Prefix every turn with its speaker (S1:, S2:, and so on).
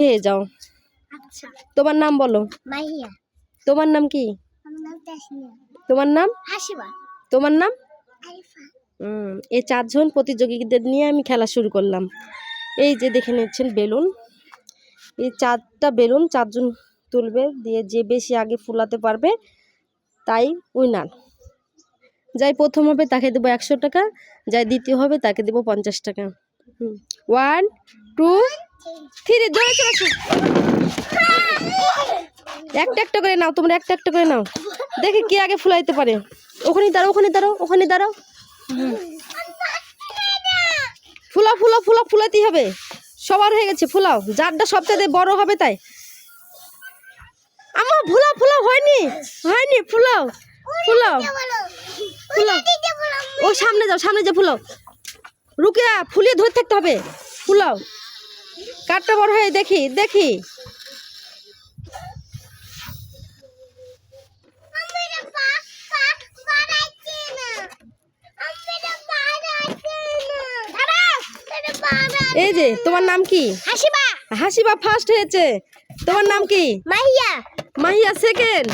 S1: হয়ে যাও।
S2: আচ্ছা।
S1: তোমার নাম বলো। তোমার নাম কি? তোমার নাম? তোমার নাম? এই চারজন প্রতিযোগীদের নিয়ে আমি খেলা শুরু করলাম। এই যে দেখে নিচ্ছেন বেলুন। এই চারটা বেলুন চারজন তুলবে দিয়ে যে বেশি আগে ফুলাতে পারবে তাই উইনার। যাই প্রথম হবে তাকে দেবো একশো টাকা যাই দ্বিতীয় হবে তাকে দেবো পঞ্চাশ টাকা। হুম। ওয়ান টু থ্রি জোরে চলে আসো। একটা একটা করে নাও, তোমরা একটা একটা করে নাও। দেখে কে আগে ফুলাইতে পারে। ওখানে দাঁড়াও ওখানে দাঁড়াও ওখানে দাঁড়াও। ফুলাও ফুলাও ফুলাও, ফুলাতেই হবে। সবার হয়ে গেছে, ফুলাও। যারটা সবচেয়ে বড় হবে তাই। আমার ফুলা ফুলাও, হয়নি হয়নি, ফুলাও ফুলাও ফুলাও। ও সামনে যাও, সামনে যে ফুলাও। রুকে ফুলিয়ে ধরে থাকতে হবে। ফুলাও। কাঠটা বড় হয়ে দেখি দেখি। এই যে তোমার নাম কি?
S2: হাসিবা।
S1: হাসিবা ফার্স্ট হয়েছে। তোমার নাম কি?
S2: মাহিয়া
S1: মাহিয়া সেকেন্ড